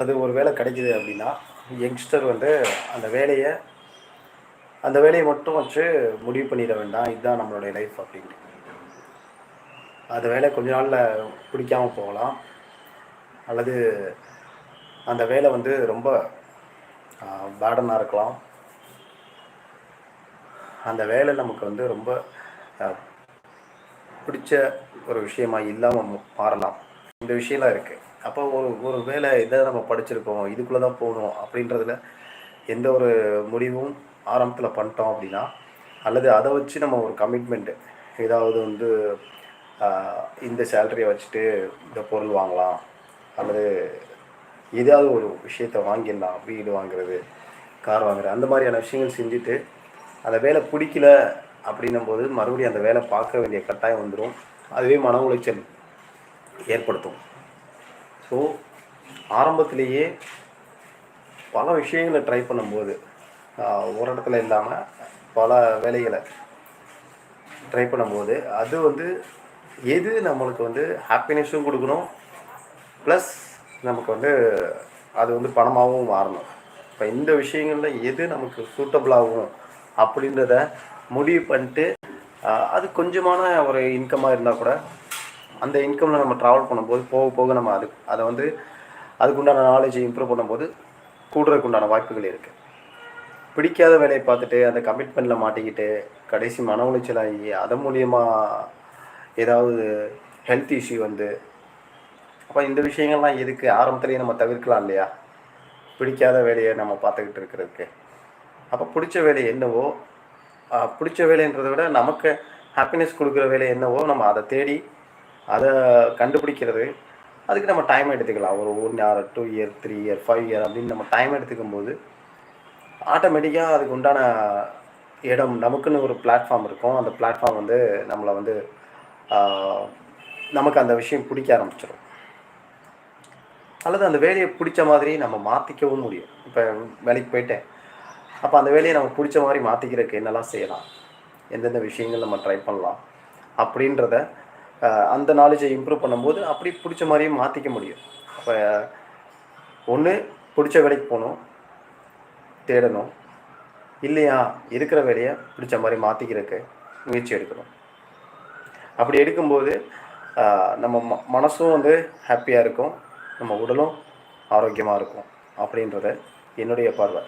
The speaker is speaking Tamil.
அது ஒரு வேலை கிடைக்குது அப்படின்னா யங்ஸ்டர் வந்து அந்த வேலையை அந்த வேலையை மட்டும் வச்சு முடிவு பண்ணிட வேண்டாம். இதுதான் நம்மளுடைய லைஃப் அப்படின்ட்டு அந்த வேலை கொஞ்ச நாளில் பிடிக்காமல் போகலாம். அல்லது அந்த வேலை வந்து ரொம்ப பேடனாக இருக்கலாம். அந்த வேலை நமக்கு வந்து ரொம்ப பிடிச்ச ஒரு விஷயமா இல்லாமல் மாறலாம். இந்த விஷயம்லாம் இருக்குது அப்போ ஒரு ஒரு வேலை இதை நம்ம படிச்சிருக்கோம் இதுக்குள்ளே தான் போகணும் அப்படின்றதுல எந்த ஒரு முடிவும் ஆரம்பத்தில் பண்ணிட்டோம் அப்படின்னா அல்லது அதை வச்சு நம்ம ஒரு கமிட்மெண்ட்டு ஏதாவது வந்து இந்த சேலரியை வச்சுட்டு இந்த பொருள் வாங்கலாம் அல்லது ஏதாவது ஒரு விஷயத்த வாங்கிடலாம் வீடு வாங்குறது கார் வாங்குறது அந்த மாதிரியான விஷயங்கள் செஞ்சுட்டு அந்த வேலை பிடிக்கல அப்படின்னும் போது மறுபடியும் அந்த வேலை பார்க்க வேண்டிய கட்டாயம் வந்துடும். அதுவே மன உளைச்சல் ஏற்படுத்தும். ஸோ ஆரம்பத்திலேயே பல விஷயங்களை ட்ரை பண்ணும்போது ஒரு இடத்துல இல்லாமல் பல வேலைகளை ட்ரை பண்ணும்போது அது வந்து எது நம்மளுக்கு வந்து ஹாப்பினஸும் கொடுக்கணும் ப்ளஸ் நமக்கு வந்து அது வந்து பணமாகவும் மாறணும். இப்போ இந்த விஷயங்களில் எது நமக்கு சூட்டபிளாகும் அப்படின்றத முடிவு பண்ணிட்டு அது கொஞ்சமான ஒரு இன்கமாக இருந்தால் கூட அந்த இன்கமில் நம்ம ட்ராவல் பண்ணும்போது போக போக நம்ம அது அதை வந்து அதுக்குண்டான நாலேஜை இம்ப்ரூவ் பண்ணும்போது கூடுறதுக்கு உண்டான வாய்ப்புகள் இருக்குது பிடிக்காத வேலையை பார்த்துட்டு அந்த கமிட்மெண்ட்டில் மாட்டிக்கிட்டு கடைசி மன உளைச்சலாகி அதன் மூலியமாக ஏதாவது ஹெல்த் இஷ்யூ வந்து அப்போ இந்த விஷயங்கள்லாம் எதுக்கு? ஆரம்பத்துலேயே நம்ம தவிர்க்கலாம் இல்லையா? பிடிக்காத வேலையை நம்ம பார்த்துக்கிட்டு இருக்கிறதுக்கு. அப்போ பிடிச்ச வேலை என்னவோ பிடிச்ச வேலைன்றதை விட நமக்கு ஹாப்பினஸ் கொடுக்குற வேலை என்னவோ நம்ம அதை தேடி அதை கண்டுபிடிக்கிறது. அதுக்கு நம்ம டைம் எடுத்துக்கலாம். ஒரு one year two year three year five year அப்படின்னு நம்ம டைம் எடுத்துக்கும் போது ஆட்டோமேட்டிக்காக அதுக்கு உண்டான இடம் நமக்குன்னு ஒரு பிளாட்ஃபார்ம் இருக்கும். அந்த பிளாட்ஃபார்ம் வந்து நம்மளை வந்து நமக்கு அந்த விஷயம் பிடிக்க ஆரம்பிச்சிடும் அல்லது அந்த வேலையை பிடிச்ச மாதிரி நம்ம மாற்றிக்கவும் முடியும். இப்போ வேலைக்கு போயிட்டேன். அப்போ அந்த வேலையை நம்ம பிடிச்ச மாதிரி மாற்றிக்கிறதுக்கு என்னெல்லாம் செய்யலாம்? எந்தெந்த விஷயங்கள் நம்ம ட்ரை பண்ணலாம்? அப்படின்றத அந்த நாலேஜை இம்ப்ரூவ் பண்ணும்போது அப்படி பிடிச்ச மாதிரியும் மாற்றிக்க முடியும். அப்போ ஒன்று பிடிச்ச வேலைக்கு போகணும் தேடணும். இல்லையா இருக்கிற வேலையை பிடிச்ச மாதிரி மாற்றிக்கிறதுக்கு முயற்சி எடுக்கணும். அப்படி எடுக்கும்போது நம்ம ம மனசும் வந்து ஹாப்பியாக இருக்கும். நம்ம உடலும் ஆரோக்கியமாக இருக்கும். அப்படின்றத என்னுடைய பார்வை.